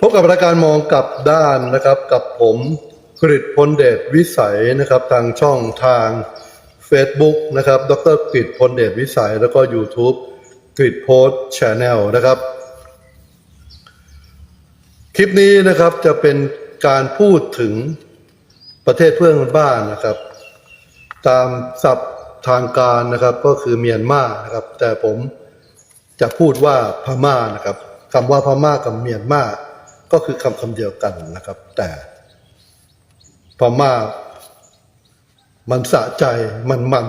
พบกับรายการมองกลับด้านนะครับกับผมกริตพลเดชวิสัยนะครับทางช่องทาง Facebook นะครับดรกริตพลเดชวิสัย แล้วก็ YouTube กริตโพสชาแนลนะครับ คลิปนี้นะครับจะเป็นการพูดถึงประเทศเพื่อนบ้านนะครับ ตามศัพท์ทางการนะครับก็คือเมียนมานะครับ แต่ผมจะพูดว่าพม่านะครับคำว่าพม่ากับเมียนมา ก็คือคำคำเดียวกันนะครับ แต่พม่ามันสะใจมันมัน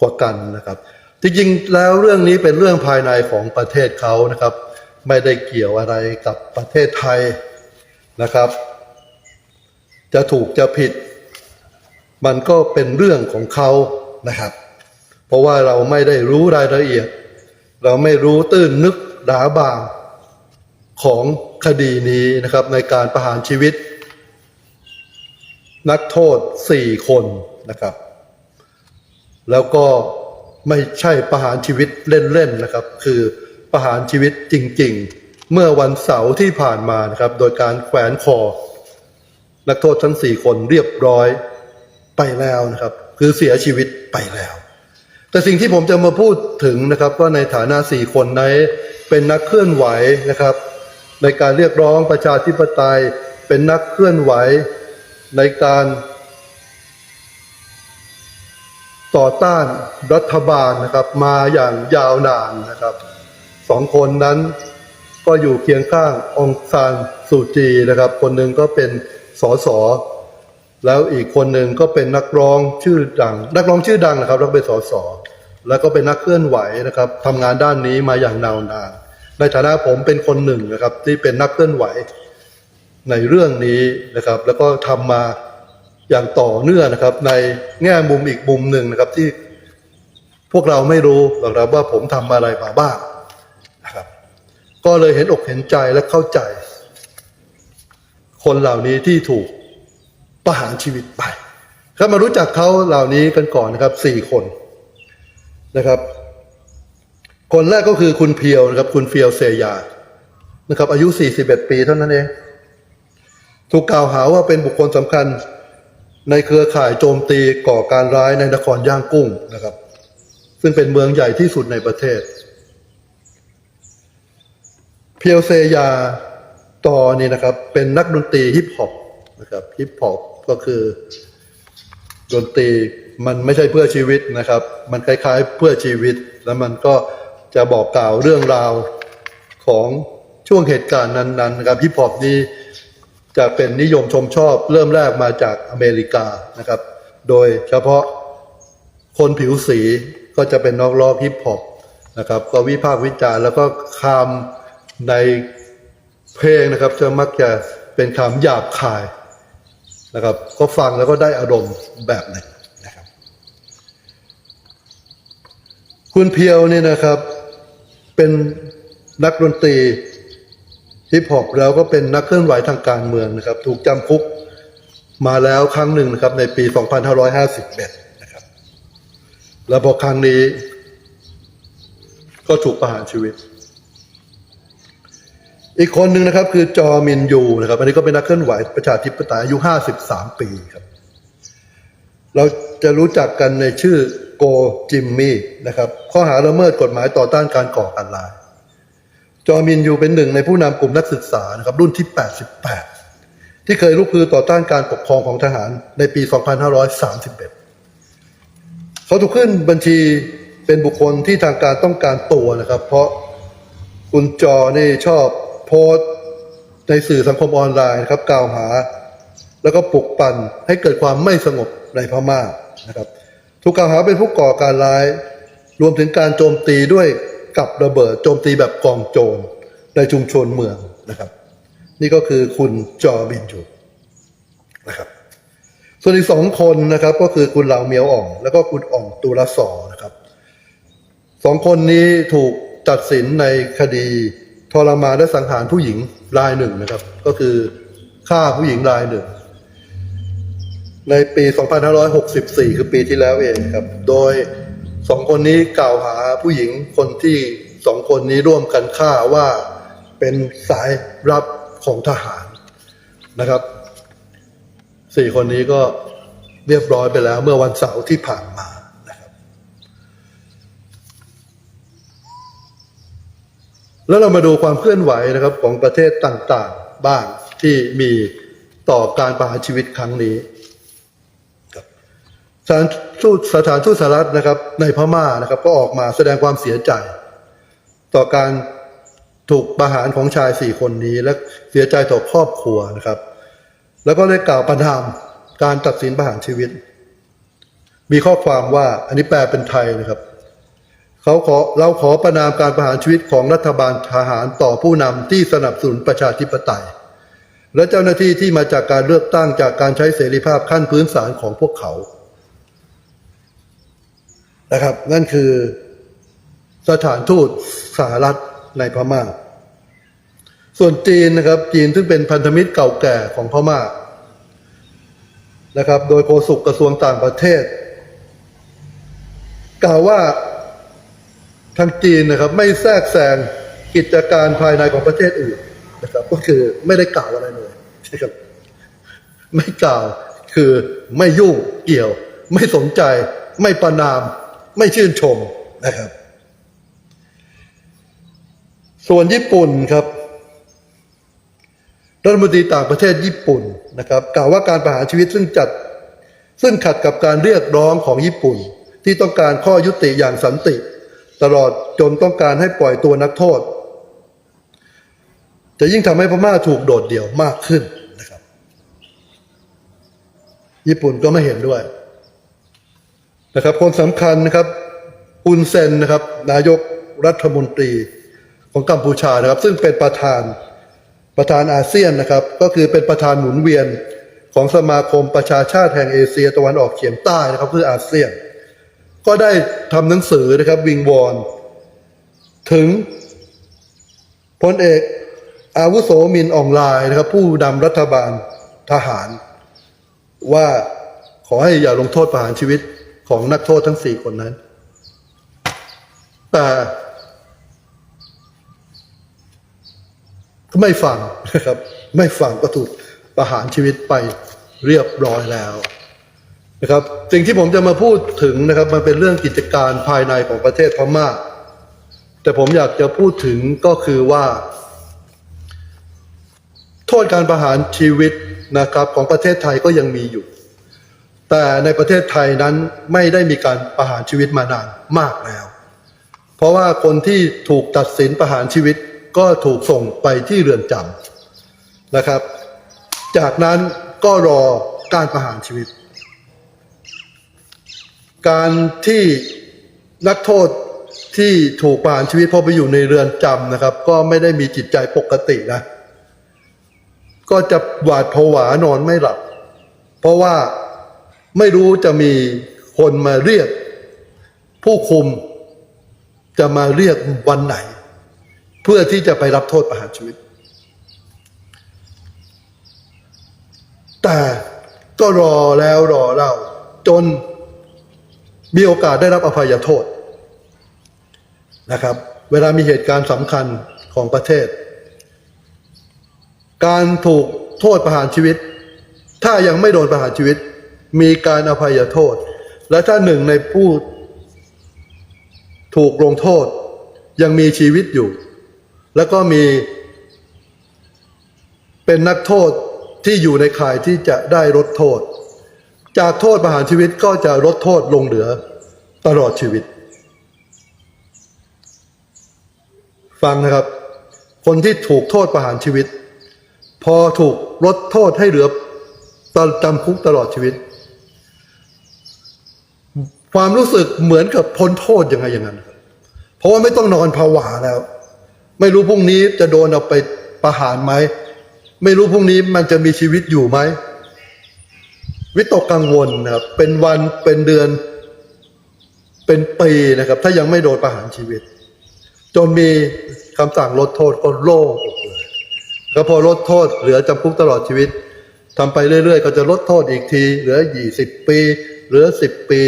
กว่ากันนะครับจริงๆแล้วเรื่องนี้เป็นเรื่องภายในของประเทศเขานะครับ ไม่ได้เกี่ยวอะไรกับประเทศไทยนะครับ จะถูกจะผิด มันก็เป็นเรื่องของเขานะครับ เพราะว่าเราไม่ได้รู้รายละเอียด เราไม่รู้ตื้นนึกดาบางของ คดีนี้นะครับในการประหารชีวิต นักโทษสี่คนนะครับ แล้วก็ไม่ใช่ประหารชีวิตเล่นๆนะครับ คือประหารชีวิตจริง ๆ เมื่อวันเสาร์ที่ผ่านมานะครับ โดยการแขวนคอ นักโทษทั้งสี่คนเรียบร้อยไปแล้วนะครับ คือเสียชีวิตไปแล้ว แต่สิ่งที่ผมจะมาพูดถึงนะครับก็ในฐานะสี่คนนั้นเป็นนักเคลื่อนไหวนะครับ ในการเรียกร้องประชาธิปไตยเป็นนักเคลื่อนไหวในการ ต่อต้านรัฐบาลนะครับมาอย่างยาวนานนะครับสองคนนั้นก็อยู่เคียงข้างองซานสูจีนะครับ คนหนึ่งก็เป็นสสแล้วอีกคนหนึ่งก็เป็นนักร้องชื่อดัง นักร้องชื่อดังนะครับแล้วเป็นสสแล้วก็เป็นนักเคลื่อนไหวนะครับทำงานด้านนี้มาอย่างนาวนาน ในฐานะผมเป็นคนหนึ่งนะครับ ที่เป็นนักเคลื่อนไหวในเรื่องนี้นะครับ แล้วก็ทำมาอย่างต่อเนื่องนะครับ ในแง่มุมอีกมุมหนึ่งนะครับที่พวกเราไม่รู้หรอกครับว่าผมทำอะไรมาบ้างนะครับ ก็เลยเห็นอกเห็นใจและเข้าใจ คนเหล่านี้ที่ถูกประหารชีวิตไปครับมารู้จักเขาเหล่านี้กันก่อนนะครับสี่คนนะครับ คนแรกก็คือคุณเพียวนะครับ คุณเฟียวเซยานะครับ อายุ 41 ปีเท่านั้นเอง ถูกกล่าวหาว่าเป็นบุคคลสำคัญในเครือข่ายโจมตีก่อการร้ายในนครย่างกุ้งนะครับ ซึ่งเป็นเมืองใหญ่ที่สุดในประเทศ เพียวเซยาตอนี่นะครับ เป็นนักดนตรีฮิปฮอปนะครับฮิปฮอปก็คือ ดนตรีมันไม่ใช่เพื่อชีวิตนะครับ มันคล้ายๆเพื่อชีวิต แล้วมันก็ จะบอกกล่าวเรื่องราวของช่วงเหตุการณ์นั้นๆนะครับฮิปฮอปนี้จะเป็นนิยมชมชอบเริ่มแรกมาจากอเมริกานะครับ โดยเฉพาะคนผิวสีก็จะเป็นนักร้องฮิปฮอปนะครับ ก็วิพากษ์วิจารณ์แล้วก็คำในเพลงนะครับ จะมักจะเป็นคำหยาบคายนะครับ ก็ฟังแล้วก็ได้อารมณ์แบบหนึ่งนะ คุณเพียวเนี่ยนะครับ เป็นนักดนตรีฮิปฮอปแล้วก็เป็นนักเคลื่อนไหวทางการเมืองนะครับ ถูกจำคุกมาแล้วครั้งหนึ่งนะครับ ในปี 2551 นะครับ แล้วพอครั้งนี้ ก็ถูกประหารชีวิต อีกคนหนึ่งนะครับ คือจอมินยูนะครับ อันนี้ก็เป็นนักเคลื่อนไหวประชาธิปไตยอายุ 53 ปีครับ เรา จะรู้จักกันในชื่อโกจิมมี่นะครับ ข้อหาละเมิดกฎหมายต่อต้านการก่อการร้าย จอมินยูเป็นหนึ่งในผู้นำกลุ่มนักศึกษานะครับ รุ่นที่ 88 ที่เคยลุกฮือต่อต้านการปกครองของทหารในปี 2531 เขาถูกขึ้นบัญชีเป็นบุคคลที่ทางการต้องการตัวนะครับ เพราะคุณจอนี่ชอบโพสในสื่อสังคมออนไลน์นะครับกล่าวหา แล้วก็ปลุกปั่นให้เกิดความไม่สงบในพม่า นะครับถูกกล่าวหาเป็นผู้ก่อการร้าย รวมถึงการโจมตีด้วยกับระเบิดโจมตีแบบกองโจรในชุมชนเมืองนะครับ นี่ก็คือคุณจอบินจูนะครับส่วนอีกสองคนนะครับ ก็คือคุณเหลาเมียวอ่อง แล้วก็คุณอ่องตุลสอนะครับสองคนนี้ถูกตัดสินในคดีทรมานและสังหารผู้หญิงรายหนึ่งนะครับ ก็คือฆ่าผู้หญิงรายหนึ่ง ในปี 2564 คือปีที่แล้วเองครับ โดยสองคนนี้กล่าวหาผู้หญิงคนที่สองคนนี้ร่วมกันฆ่าว่าเป็นสายรับของทหารนะครับสี่คนนี้ก็เรียบร้อยไปแล้วเมื่อวันเสาร์ที่ผ่านมานะครับ แล้วเรามาดูความเคลื่อนไหวนะครับของประเทศต่างๆ บ้างที่มีต่อการประหารชีวิตครั้งนี้ สถานทูตสถานทูตสหรัฐนะครับในพม่านะครับก็ออกมาแสดงความเสียใจ ต่อการถูกประหารของชายสี่คนนี้และเสียใจต่อครอบครัวนะครับ แล้วก็ได้กล่าวประนามการตัดสินประหารชีวิต มีข้อความว่าอันนี้แปลเป็นไทยนะครับเขาขอเราขอประนามการประหารชีวิตของรัฐบาลทหารต่อผู้นำที่สนับสนุนประชาธิปไตย และเจ้าหน้าที่ที่มาจากการเลือกตั้งจากการใช้เสรีภาพขั้นพื้นฐานของพวกเขา นะครับ นั่นคือสถานทูตสหรัฐในพม่า ส่วนจีนนะครับ จีนซึ่งเป็นพันธมิตรเก่าแก่ของพม่านะครับ โดยโฆษกกระทรวงต่างประเทศ กล่าวว่าทางจีนนะครับ ไม่แทรกแซงกิจการภายในของประเทศอื่นนะครับ ก็คือไม่ได้กล่าวอะไรเลยนะครับ ไม่กล่าวคือไม่ยุ่งเกี่ยว ไม่สนใจ ไม่ประนาม ไม่ชื่นชมนะครับ ส่วนญี่ปุ่นครับรัฐมนตรีต่างประเทศญี่ปุ่นนะครับกล่าวว่าการประหารชีวิตซึ่งจัดซึ่งขัดกับการเรียกร้องของญี่ปุ่น ที่ต้องการข้อยุติอย่างสันติ ตลอดจนต้องการให้ปล่อยตัวนักโทษ จะยิ่งทำให้พม่าถูกโดดเดี่ยวมากขึ้นนะครับ ญี่ปุ่นก็ไม่เห็นด้วย นะครับ คนสำคัญนะครับอุนเซนนะครับ นายกรัฐมนตรีของกัมพูชานะครับ ซึ่งเป็นประธานประธานอาเซียนนะครับ ก็คือเป็นประธานหมุนเวียนของสมาคมประชาชาติแห่งเอเชียตะวันออกเฉียงใต้นะครับคืออาเซียน ก็ได้ทำหนังสือนะครับวิงวอนถึงพลเอกอาวุโสมินอองไลน์นะครับ ผู้นำรัฐบาลทหาร ว่าขอให้อย่าลงโทษประหารชีวิต ของนักโทษทั้งสี่คนนั้น แต่ก็ไม่ฟังนะครับ ไม่ฟังก็ถูกประหารชีวิตไปเรียบร้อยแล้วนะครับ สิ่งที่ผมจะมาพูดถึงนะครับ มันเป็นเรื่องกิจการภายในของประเทศพม่า แต่ผมอยากจะพูดถึงก็คือว่า โทษการประหารชีวิตนะครับ ของประเทศไทยก็ยังมีอยู่ แต่ในประเทศไทยนั้นไม่ได้มีการประหารชีวิตมานานมากแล้ว เพราะว่าคนที่ถูกตัดสินประหารชีวิตก็ถูกส่งไปที่เรือนจำนะครับ จากนั้นก็รอการประหารชีวิต การที่นักโทษที่ถูกประหารชีวิตพอไปอยู่ในเรือนจำนะครับ ก็ไม่ได้มีจิตใจปกตินะ ก็จะหวาดผวานอนไม่หลับ เพราะว่า ไม่รู้จะมีคนมาเรียก ผู้คุมจะมาเรียกวันไหน เพื่อที่จะไปรับโทษประหารชีวิต แต่ก็รอแล้วรอเล่าจนมีโอกาสได้รับอภัยโทษนะครับ เวลามีเหตุการณ์สำคัญของประเทศ การถูกโทษประหารชีวิต ถ้ายังไม่โดนประหารชีวิต มีการอภัยโทษ และถ้าหนึ่งในผู้ถูกลงโทษ ยังมีชีวิตอยู่ แล้วก็มีเป็นนักโทษที่อยู่ในข่ายที่จะได้ลดโทษ จากโทษประหารชีวิตก็จะลดโทษลงเหลือตลอดชีวิต ฟังนะครับ คนที่ถูกโทษประหารชีวิต พอถูกลดโทษให้เหลือตจำคุกตลอดชีวิต ความรู้สึกเหมือนกับพ้นโทษยังไงอย่างนั้นครับเพราะว่าไม่ต้องนอนผวาแล้ว ไม่รู้พรุ่งนี้จะโดนเอาไปประหารไหมไม่รู้พรุ่งนี้มันจะมีชีวิตอยู่ไหมวิตกกังวลนะครับเป็นวันเป็นเดือน เป็นปีนะครับ ถ้ายังไม่โดนประหารชีวิต จนมีคำสั่งลดโทษก็โล่งอกเลยแล้วพอลดโทษเหลือจำคุกตลอดชีวิตทำไปเรื่อยๆ ก็จะลดโทษอีกที เหลือยี่สิบปี เหลือสิบปี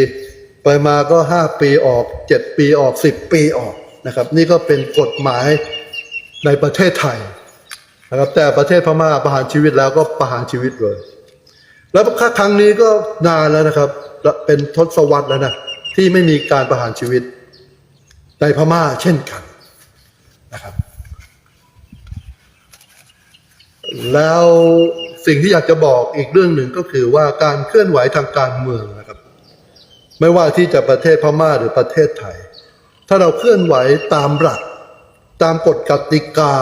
ไปมาก็ห้าปีออกเจ็ดปีออกสิบปีออกนะครับ นี่ก็เป็นกฎหมายในประเทศไทยนะครับแต่ประเทศพม่าประหารชีวิตแล้วก็ประหารชีวิตเลย แล้วครั้งนี้ก็นานแล้วนะครับ เป็นทศวรรษแล้วนะที่ไม่มีการประหารชีวิต ในพม่าเช่นกันนะครับ แล้วสิ่งที่อยากจะบอกอีกเรื่องหนึ่งก็คือว่าการเคลื่อนไหวทางการเมือง ไม่ว่าที่จะประเทศพม่าหรือประเทศไทย ถ้าเราเคลื่อนไหวตามหลัก ตามกฎกติกา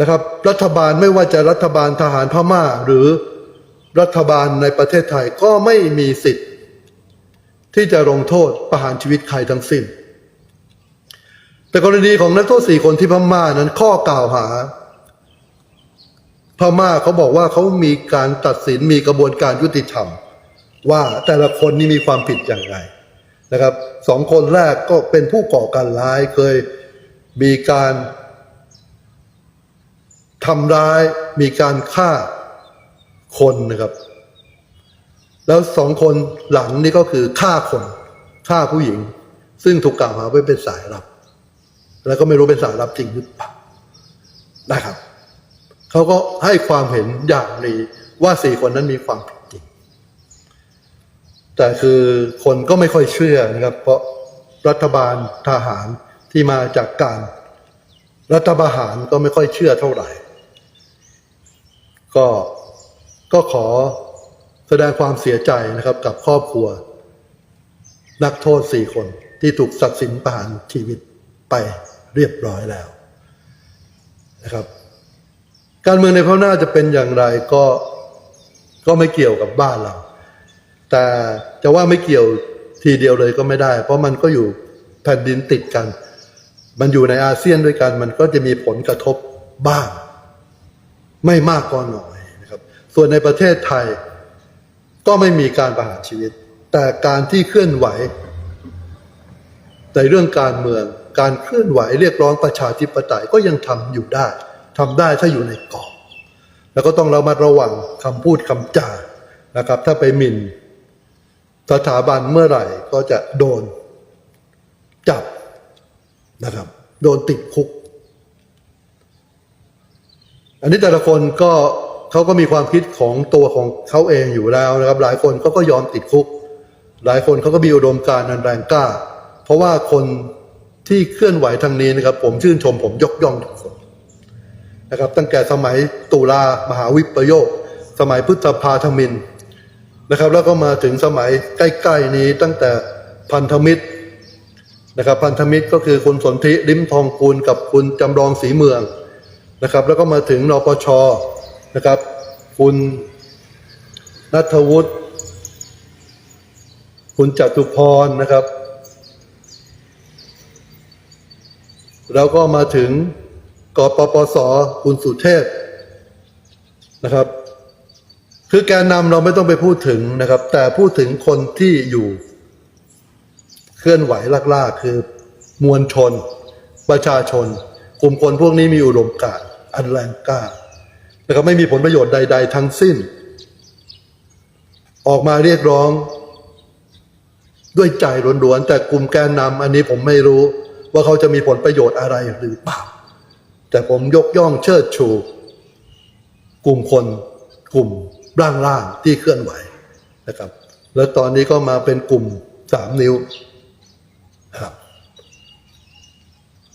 นะครับ รัฐบาลไม่ว่าจะรัฐบาลทหารพม่าหรือรัฐบาลในประเทศไทยก็ไม่มีสิทธิ์ ที่จะลงโทษประหารชีวิตใครทั้งสิ้น แต่กรณีของนักโทษสี่คนที่พม่านั้นข้อกล่าวหา พม่าเขาบอกว่าเขามีการตัดสินมีกระบวนการยุติธรรม ว่าแต่ละคนนี่มีความผิดอย่างไรนะครับสองคนแรกก็เป็นผู้ก่อการร้ายเคยมีการทำร้ายมีการฆ่าคนนะครับ แล้วสองคนหลังนี่ก็คือฆ่าคนฆ่าผู้หญิง ซึ่งถูกกล่าวหาว่าเป็นสายลับ แล้วก็ไม่รู้เป็นสายลับจริงหรือเปล่านะครับเขาก็ให้ความเห็นอย่างนี้ว่าสี่คนนั้นมีความผิด แต่คือคนก็ไม่ค่อยเชื่อนะครับ เพราะรัฐบาลทหารที่มาจากการรัฐประหารก็ไม่ค่อยเชื่อเท่าไหร่ ก็ก็ขอแสดงความเสียใจนะครับกับครอบครัว นักโทษสี่คนที่ถูกตัดสินประหารชีวิตไปเรียบร้อยแล้วนะครับ การเมืองในพม่าจะเป็นอย่างไรก็ก็ไม่เกี่ยวกับบ้านเรา แต่จะว่าไม่เกี่ยวทีเดียวเลยก็ไม่ได้ เพราะมันก็อยู่แผ่นดินติดกัน มันอยู่ในอาเซียนด้วยกัน มันก็จะมีผลกระทบบ้าง ไม่มากก็น้อยนะครับ ส่วนในประเทศไทยก็ไม่มีการประหารชีวิต แต่การที่เคลื่อนไหวในเรื่องการเมือง การเคลื่อนไหวเรียกร้องประชาธิปไตยก็ยังทำอยู่ได้ทำได้ถ้าอยู่ในกรอบ แล้วก็ต้องระมัดระวังคำพูดคำจานะครับ ถ้าไปหมิ่น สถาบันเมื่อไหร่ก็จะโดนจับนะครับ โดนติดคุก อันนี้แต่ละคนก็เขาก็มีความคิดของตัวของเขาเองอยู่แล้วนะครับ หลายคนเขาก็ยอมติดคุก หลายคนเขาก็มีอุดมการณ์อันแรงกล้า เพราะว่าคนที่เคลื่อนไหวทางนี้นะครับ ผมชื่นชมผมยกย่องทุกคนนะครับ ตั้งแต่สมัยตุลามหาวิปโยค สมัยพุทธภาธมิน นะครับ แล้วก็มาถึงสมัยใกล้ ๆ นี้ตั้งแต่พันธมิตรนะครับ พันธมิตรก็คือคุณสนธิริมทองคูณกับคุณจำลองศรีเมืองนะครับ แล้วก็มาถึงนปชนะครับ คุณนัทวุฒิคุณจตุพรนะครับ แล้วก็มาถึงกปปสคุณสุเทพนะครับ คือแกนนำเราไม่ต้องไปพูดถึงนะครับ แต่พูดถึงคนที่อยู่ เคลื่อนไหวลากๆคือมวลชน ประชาชน กลุ่มคนพวกนี้มีอุดมการณ์อันแรงกล้านะครับไม่มีผลประโยชน์ใด ๆ ทั้งสิ้น ออกมาเรียกร้องด้วยใจล้วนๆแต่กลุ่มแกนนำอันนี้ผมไม่รู้ว่าเขาจะมีผลประโยชน์อะไรหรือเปล่า แต่ผมยกย่องเชิดชู กลุ่มคนกลุ่ม ร่างๆที่เคลื่อนไหวนะครับ แล้วตอนนี้ก็มาเป็นกลุ่มสามนิ้วครับ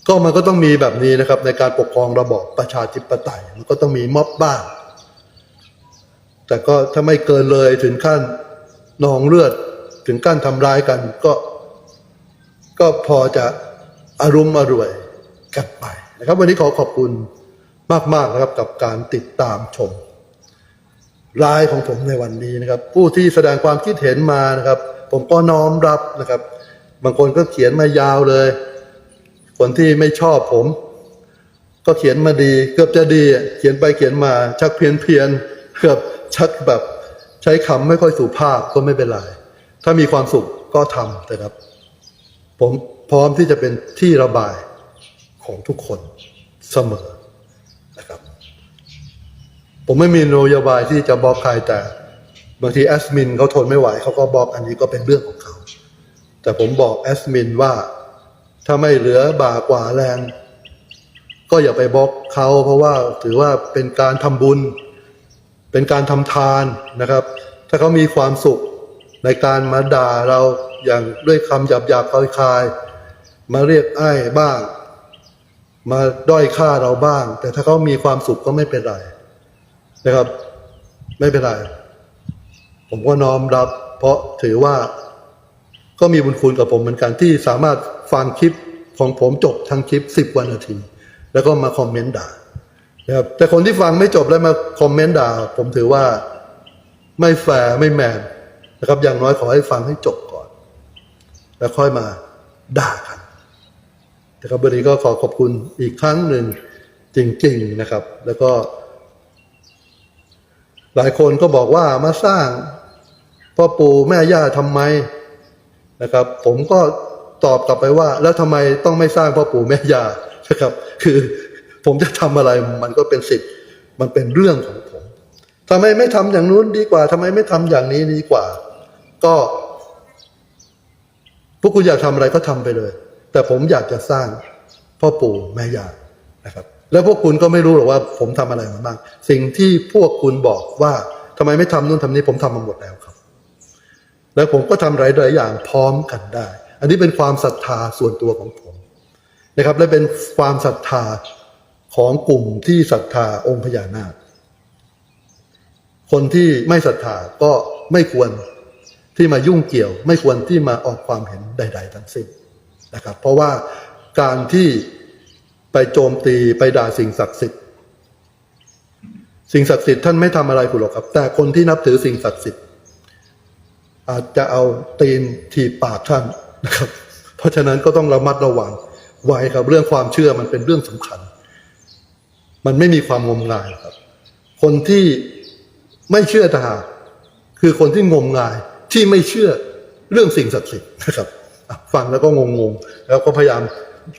ก็มันก็ต้องมีแบบนี้นะครับ ในการปกครองระบอบประชาธิปไตย มันก็ต้องมีม็อบบ้าง แต่ก็ถ้าไม่เกินเลยถึงขั้นนองเลือดถึงขั้นทำร้ายกันก็ ก็พอจะอารมณ์อร่วยกันไปนะครับ วันนี้ขอขอบคุณมาก ๆ นะครับกับการติดตามชม รายของผมในวันนี้นะครับ ผู้ที่แสดงความคิดเห็นมานะครับ ผมก็น้อมรับนะครับ บางคนก็เขียนมายาวเลย คนที่ไม่ชอบผม ก็เขียนมาดี เกือบจะดี เขียนไปเขียนมา ชักเพี้ยนเพียนเกือบชักแบบใช้คำไม่ค่อยสุภาพก็ไม่เป็นไร ถ้ามีความสุขก็ทำนะครับ ผมพร้อมที่จะเป็นที่ระบายของทุกคนเสมอ ผมไม่มีนโยบายที่จะบล็อกใครแต่บางทีแอสมินเขาทนไม่ไหวเขาก็บล็อกอันนี้ก็เป็นเรื่องของเขา แต่ผมบอกแอสมินว่าถ้าไม่เหลือบ่ากว่าแรง ก็อย่าไปบล็อกเขาเพราะว่าถือว่าเป็นการทำบุญ เป็นการทำทานนะครับ ถ้าเขามีความสุขในการมาด่าเราอย่างด้วยคำหยาบหยาบคลายๆมาเรียกไอ้บ้าง มาด้อยค่าเราบ้าง แต่ถ้าเขามีความสุขก็ไม่เป็นไร นะครับ ไม่เป็นไร ผมก็น้อมรับ เพราะถือว่าก็มีบุญคุณกับผมเหมือนกันที่สามารถฟังคลิปของผมจบทั้งคลิปสิบวันนาที แล้วก็มาคอมเมนต์ด่านะครับแต่คนที่ฟังไม่จบแล้วมาคอมเมนต์ด่า ผมถือว่าไม่แฟร์ไม่แมนนะครับ อย่างน้อยขอให้ฟังให้จบก่อน แล้วค่อยมาด่ากันนะครับวันนี้ก็ขอขอบคุณอีกครั้งหนึ่งจริง ๆนะครับ แล้วก็ หลายคนก็บอกว่ามาสร้างพ่อปู่แม่ย่าทำไมนะครับ ผมก็ตอบกลับไปว่า แล้วทำไมต้องไม่สร้างพ่อปู่แม่ย่านะครับ คือผมจะทำอะไรมันก็เป็นสิทธิ์มันเป็นเรื่องของผมทำไมไม่ทำอย่างนู้นดีกว่าทำไมไม่ทำอย่างนี้ดีกว่า ก็พวกคุณอยากทำอะไรก็ทำไปเลย แต่ผมอยากจะสร้างพ่อปู่แม่ย่านะครับ แล้วพวกคุณก็ไม่รู้หรอกว่าผมทำอะไรมาบ้าง สิ่งที่พวกคุณบอกว่าทำไมไม่ทำนู่นทำนี้ผมทำมาหมดแล้วครับ แล้วผมก็ทำหลายๆอย่างพร้อมกันได้ อันนี้เป็นความศรัทธาส่วนตัวของผมนะครับ และเป็นความศรัทธาของกลุ่มที่ศรัทธาองค์พญานาค คนที่ไม่ศรัทธาก็ไม่ควรที่มายุ่งเกี่ยว ไม่ควรที่มาออกความเห็นใด ๆ ทั้งสิ้นนะครับ เพราะว่าการที่ ไปโจมตีไปด่าสิ่งศักดิ์สิทธิ์ สิ่งศักดิ์สิทธิ์ท่านไม่ทำอะไรคุณหรอกครับ แต่คนที่นับถือสิ่งศักดิ์สิทธิ์ อาจจะเอาตีนถีบปากท่านนะครับ เพราะฉะนั้นก็ต้องระมัดระวังไว้ครับ เรื่องความเชื่อมันเป็นเรื่องสำคัญ มันไม่มีความงมงายครับ คนที่ไม่เชื่อทหารคือคนที่งมงายที่ไม่เชื่อเรื่องสิ่งศักดิ์สิทธิ์นะครับ ฟังแล้วก็งงๆ แล้วก็พยายาม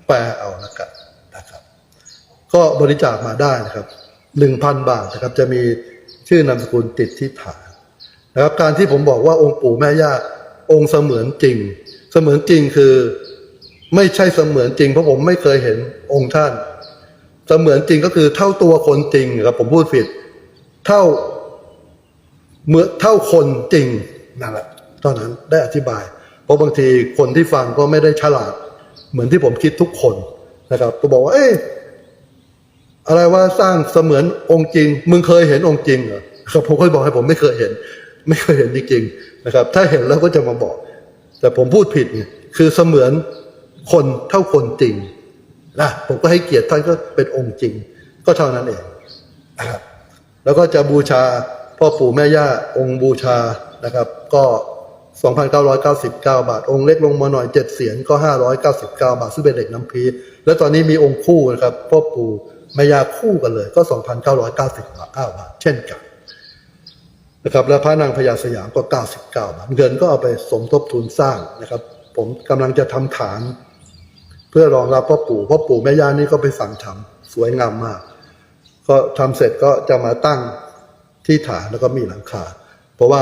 แปลเอานะครับ ก็บริจาคมาได้นะครับหนึ่งพันบาทนะครับ จะมีชื่อนามสกุลติดที่ฐานนะครับ การที่ผมบอกว่าองค์ปู่แม่ย่าองค์เสมือนจริง เสมือนจริงคือไม่ใช่เสมือนจริง เพราะผมไม่เคยเห็นองค์ท่าน เสมือนจริงก็คือเท่าตัวคนจริงครับผมพูดผิด เท่าเมื่อเท่าคนจริงนั่นแหละตอนนั้นได้อธิบาย เพราะบางทีคนที่ฟังก็ไม่ได้ฉลาด เหมือนที่ผมคิดทุกคนนะครับก็บอกว่า เอ๊ะ อะไรว่าสร้างเสมือนองค์จริง มึงเคยเห็นองค์จริงเหรอครับผมก็บอกให้ผมไม่เคยเห็น ไม่เคยเห็นจริงๆนะครับ ถ้าเห็นแล้วก็จะมาบอก แต่ผมพูดผิดไงคือเสมือนคนเท่าคนจริงนะผมก็ให้เกียรติท่านก็เป็นองค์จริง ก็เท่านั้นเองนะครับแล้วก็จะบูชาพ่อปู่แม่ย่าองค์บูชานะครับ ก็ 2,999 บาท องค์เล็กลงมาหน่อย7เสียนก็ 599 บาท ซึ่งเป็นเหล็กน้ำพี และตอนนี้มีองค์คู่นะครับพ่อปู่ แม่ย่าคู่กันเลยก็ 2,999บาท เช่นกันนะครับแล้วพระนางพญาสยามก็ 99 บาท เงินก็เอาไปสมทบทุนสร้างนะครับ ผมกำลังจะทำฐาน เพื่อรองรับพ่อปู่พ่อปู่แม่ย่านี่ก็ไปสั่งทำสวยงามมาก ก็ทำเสร็จก็จะมาตั้งที่ฐานแล้วก็มีหลังคา เพราะว่า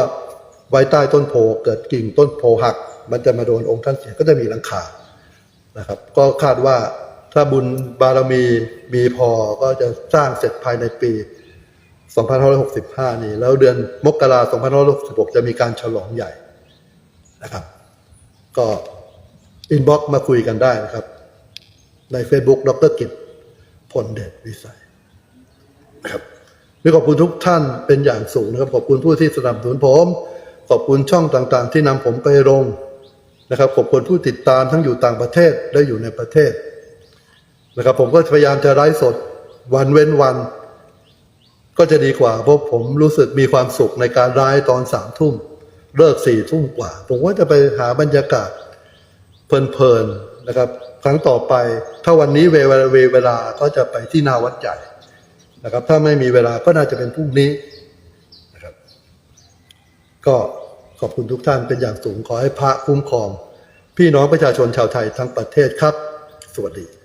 ไว้ใต้ต้นโพเกิดกิ่งต้นโพหัก มันจะมาโดนองค์ท่านเสียก็จะมีหลังคานะครับ ก็คาดว่า ถ้าบุญบารมีมีพอก็จะสร้างเสร็จภายในปี 2565 นี่แล้วเดือนมกราคม2566 จะมีการฉลองใหญ่นะครับ ก็อินบ็อกมาคุยกันได้นะครับ ใน Facebook ดรกิจพลเดชวิสัยนะครับนี่ขอบคุณทุกท่านเป็นอย่างสูงนะครับ ขอบคุณผู้ที่สนับสนุนผม ขอบคุณช่องต่างๆ ที่นำผมไปลงนะครับ ขอบคุณผู้ติดตามทั้งอยู่ต่างประเทศและอยู่ในประเทศ นะครับผมก็พยายามจะไลฟ์สดวันเว้นวัน ก็จะดีกว่า เพราะผมรู้สึกมีความสุขในการไลฟ์ตอนสามทุ่มเลิกสี่ทุ่มกว่า ผมก็จะไปหาบรรยากาศเพลินๆนะครับ ครั้งต่อไปถ้าวันนี้เวลาเวลาก็จะไปที่นาวัดใหญ่นะครับ ถ้าไม่มีเวลาก็น่าจะเป็นพรุ่งนี้นะครับ ก็ขอบคุณทุกท่านเป็นอย่างสูงขอให้พระคุ้มครอง พี่น้องประชาชนชาวไทยทั้งประเทศครับ สวัสดี